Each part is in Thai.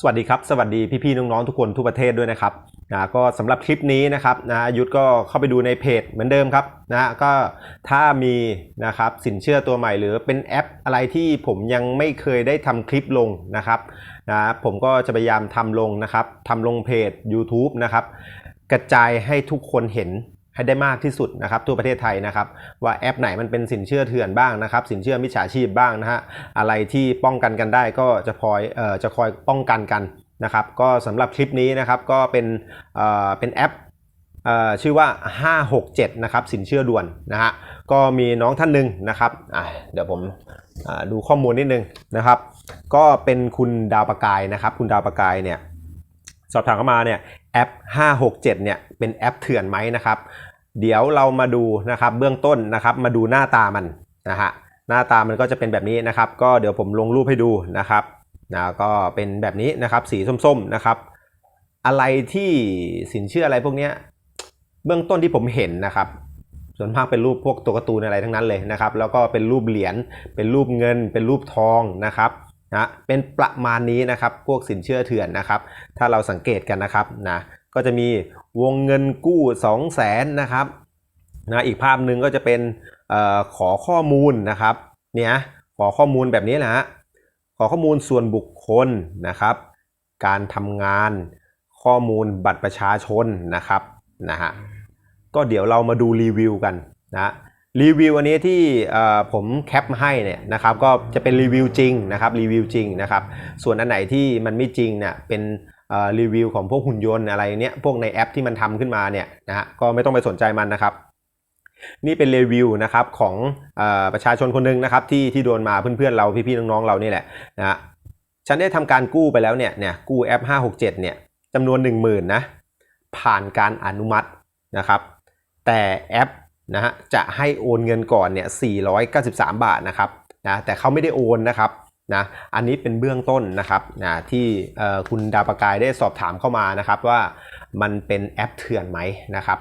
สวัสดีครับ สวัสดีพี่ๆน้องๆทุกคนทั่วประเทศด้วยนะครับนะก็สำหรับคลิปนี้นะครับนะยุทธก็เข้าไปดูในเพจเหมือนเดิมครับนะก็ถ้ามีนะครับสินเชื่อตัวใหม่หรือเป็นแอปอะไรที่ผมยังไม่เคยได้ทำคลิปลงนะครับนะผมก็จะพยายามทำลงนะครับทำลงเพจ YouTube นะครับกระจายให้ทุกคนเห็น ให้ได้มากที่สุดนะครับทั่วประเทศไทยนะครับ ว่าแอปไหนมันเป็นสินเชื่อเถื่อนบ้างนะครับ สินเชื่อมิจฉาชีพบ้างนะฮะอะไรที่ป้องกันกันได้ก็จะคอยเอ่อจะคอยป้องกันกันนะครับก็สำหรับคลิปนี้นะครับก็เป็นเอ่อเป็นแอปเอ่อชื่อว่า 567 นะครับสินเชื่อด่วนนะฮะก็มีน้องท่านหนึ่งนะครับอะเดี๋ยวผมดูข้อมูลนิดนึงนะครับ ก็เป็นคุณดาวประกายนะครับ คุณดาวประกายเนี่ยสอบถามเข้ามาเนี่ย แอป 567 เนี่ยเป็นแอปเถื่อนไหมนะครับ เดี๋ยวเรามาดูนะครับเบื้องต้นนะครับมาดูหน้าตามันนะฮะหน้าตามันก็จะเป็นแบบนี้นะครับ ก็เดี๋ยวผมลงรูปให้ดูนะครับนะก็เป็นแบบนี้นะครับสีส้มๆนะครับ อะไรที่สินเชื่ออะไรพวกเนี้ยเบื้องต้นที่ผมเห็นนะครับ ส่วนมากเป็นรูปพวกตัวการ์ตูนอะไรทั้งนั้นเลยนะครับ แล้วก็เป็นรูปเหรียญเป็นรูปเงิน เป็นรูปทองนะครับ นะเป็นประมาณนี้นะครับพวกสินเชื่อเถื่อนนะครับ ถ้าเราสังเกตกันนะครับนะก็จะมีวงเงินกู้ 2 0 0แสนนะครับนะอีกภาพหนึ่งก็จะเป็นออขอข้อมูลนะครับเนี่ยขอข้อมูลแบบนี้นะฮะขอข้อมูลส่วนบุคคลนะครับ การทำงานข้อมูลบัตรประชาชนนะครับนะฮะก็เดี๋ยวเรามาดูรีวิวกันนะ รีวิวอันนี้ที่ผมแคปมาให้เนี่ยนะครับก็จะเป็นรีวิวจริงนะครับรีวิวจริงนะครับส่วนอันไหนที่มันไม่จริงเนี่ยเป็นรีวิวของพวกหุ่นยนต์อะไรเนี้ยพวกในแอปที่มันทำขึ้นมาเนี่ยนะฮะก็ไม่ต้องไปสนใจมันนะครับ นี่เป็นรีวิวนะครับของอประชาชนคนหนึงนะครับที่ที่โดนมาเพื่อนๆเราพี่ๆน้องๆเรานี่แหละนะฮะฉันได้ทำการกู้ไปแล้วเนี่ยเนี่ยกู้แอป 567เนี่ยจำนวน 1 0,000นะผ่านการอนุมัตินะครับ แต่แอป นะฮะจะให้โอนเงินก่อนเนี่ย493 บาทนะครับนะแต่เขาไม่ได้โอนนะครับนะอันนี้เป็นเบื้องต้นนะครับนะที่คุณดาประกายได้สอบถามเข้ามานะครับว่ามันเป็นแอปเถื่อนไหมนะครับ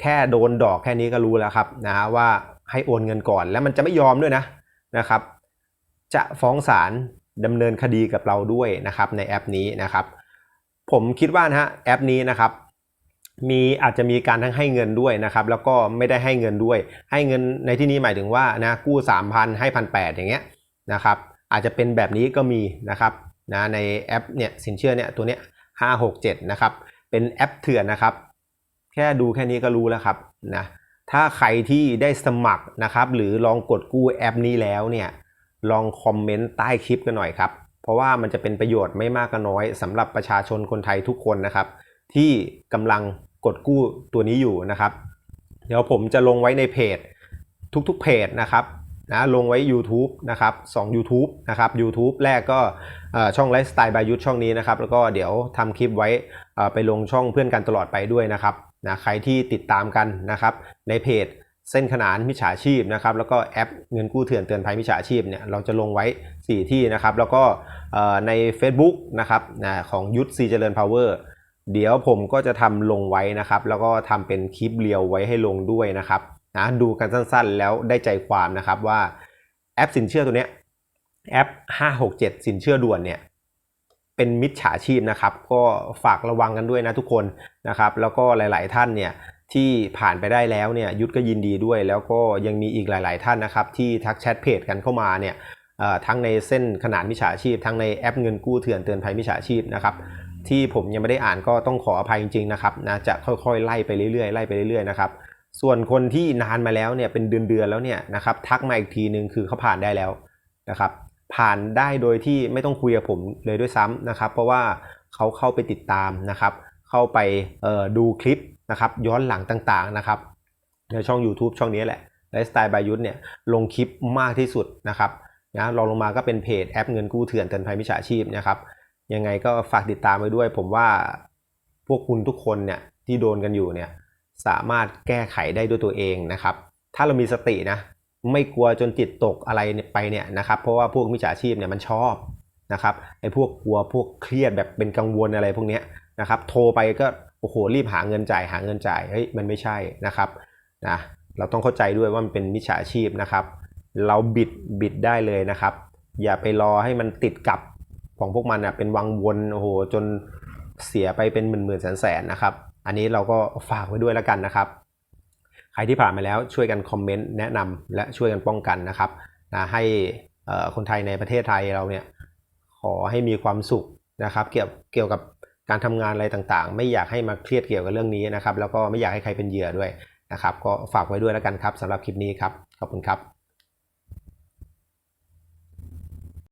แค่โดนดอกแค่นี้ก็รู้แล้วครับนะว่าให้โอนเงินก่อนแล้วมันจะไม่ยอมด้วยนะนะครับ จะฟ้องศาลดำเนินคดีกับเราด้วยนะครับในแอปนี้นะครับ ผมคิดว่านะฮะแอปนี้นะครับ มีอาจจะมีการทั้งให้เงินด้วยนะครับแล้วก็ไม่ได้ให้เงินด้วย ให้เงินในที่นี้หมายถึงว่านะกู้ 3,000 ให้พันแอย่างเงี้ยนะครับอาจจะเป็นแบบนี้ก็มีนะครับนะในแอปเนี่ยสินเชื่อเนี่ยตัวเนี้ย567นะครับเป็นแอปเถื่อนนะครับ แค่ดูแค่นี้ก็รู้แล้วครับนะถ้าใครที่ได้สมัครนะครับหรือลองกดกู้แอปนี้แล้วเนี่ยลองคอมเมนต์ใต้คลิปกันหน่อยครับเพราะว่ามันจะเป็นประโยชน์ไม่มากก็น้อยสำหรับประชาชนคนไทยทุกคนนะครับที่กำลัง กดกู้ตัวนี้อยู่นะครับ เดี๋ยวผมจะลงไว้ในเพจ ทุกๆเพจนะครับนะลงไว้ YouTube นะครับ2 YouTube นะครับ YouTube แรกก็ช่องไลฟ์สไตล์บายุทธช่องนี้นะครับ แล้วก็เดี๋ยวทำคลิปไว้ไปลงช่องเพื่อนกันตลอดไปด้วยนะครับนะใครที่ติดตามกันนะครับ ในเพจเส้นขนานมิจฉาชีพนะครับ แล้วก็แอปเงินกู้เถื่อนเตือนภัยมิจฉาชีพเนี่ยเราจะลงไว้ 4 ที่นะครับ แล้วก็ใน Facebook นะครับของยุทธซีเจริญพาวเวอร์ เดี๋ยวผมก็จะทำลงไว้นะครับ แล้วก็ทำเป็นคลิปเรียวไว้ให้ลงด้วยนะครับนะดูกันสั้นๆ แล้วได้ใจความนะครับว่าแอปสินเชื่อตัวเนี้ยแอป 567 สินเชื่อด่วนเนี่ยเป็นมิจฉาชีพนะครับ ก็ฝากระวังกันด้วยนะทุกคนนะครับ แล้วก็หลาย ๆ ท่านเนี่ยที่ผ่านไปได้แล้วเนี่ยยุทธก็ยินดีด้วย แล้วก็ยังมีอีกหลาย ๆ ท่านนะครับ ที่ทักแชทเพจกันเข้ามาเนี่ยทั้งในเส้นขนาดมิจฉาชีพ ทั้งในแอปเงินกู้เถื่อนเตือนภัยมิจฉาชีพนะครับ ที่ผมยังไม่ได้อ่านก็ต้องขออภัยจริงๆนะครับนะจะค่อยๆ ไล่ไปเรื่อยๆไล่ไปเรื่อยๆนะครับส่วนคนที่นานมาแล้วเนี่ยเป็นเดือนๆแล้วเนี่ยนะครับทักมาอีกทีนึงคือเขาผ่านได้แล้วนะครับผ่านได้โดยที่ไม่ต้องคุยกับผมเลยด้วยซ้ำนะครับ เพราะว่าเขาเข้าไปติดตามนะครับ เข้าไปดูคลิปนะครับย้อนหลังต่างๆนะครับในช่อง YouTube ช่องนี้แหละไลฟ์สไตล์บายุทธเนี่ยลงคลิปมากที่สุดนะครับนะรองลงมาก็เป็นเพจแอปเงินกู้เถื่อนเตือนภัยมิจฉาชีพนะครับ ยังไงก็ฝากติดตามไว้ด้วย ผมว่าพวกคุณทุกคนเนี่ยที่โดนกันอยู่เนี่ยสามารถแก้ไขได้ด้วยตัวเองนะครับ ถ้าเรามีสตินะ ไม่กลัวจนจิตตกอะไรไปเนี่ยนะครับ เพราะว่าพวกมิจฉาชีพเนี่ยมันชอบนะครับไอ้พวกกลัวพวกเครียดแบบเป็นกังวลอะไรพวกเนี้ยนะครับโทรไปก็โอ้โหรีบหาเงินจ่ายหาเงินจ่ายเฮ้ยมันไม่ใช่นะครับนะเราต้องเข้าใจด้วยว่ามันเป็นมิจฉาชีพนะครับ เราบิดบิดได้เลยนะครับ อย่าไปรอให้มันติดกับ ของพวกมันอะเป็นวังวนโอ้โหจนเสียไปเป็นหมื่นหมื่นแสนแสนนะครับ อันนี้เราก็ฝากไว้ด้วยแล้วกันนะครับ ใครที่ผ่านมาแล้วช่วยกันคอมเมนต์แนะนำและช่วยกันป้องกันนะครับนะให้คนไทยในประเทศไทยเราเนี่ยขอให้มีความสุขนะครับ เกี่ยวเกี่ยวกับการทำงานอะไรต่างๆ ไม่อยากให้มาเครียดเกี่ยวกับเรื่องนี้นะครับ แล้วก็ไม่อยากให้ใครเป็นเหยื่อด้วยนะครับ ก็ฝากไว้ด้วยแล้วกันครับสำหรับคลิปนี้ครับขอบคุณครับ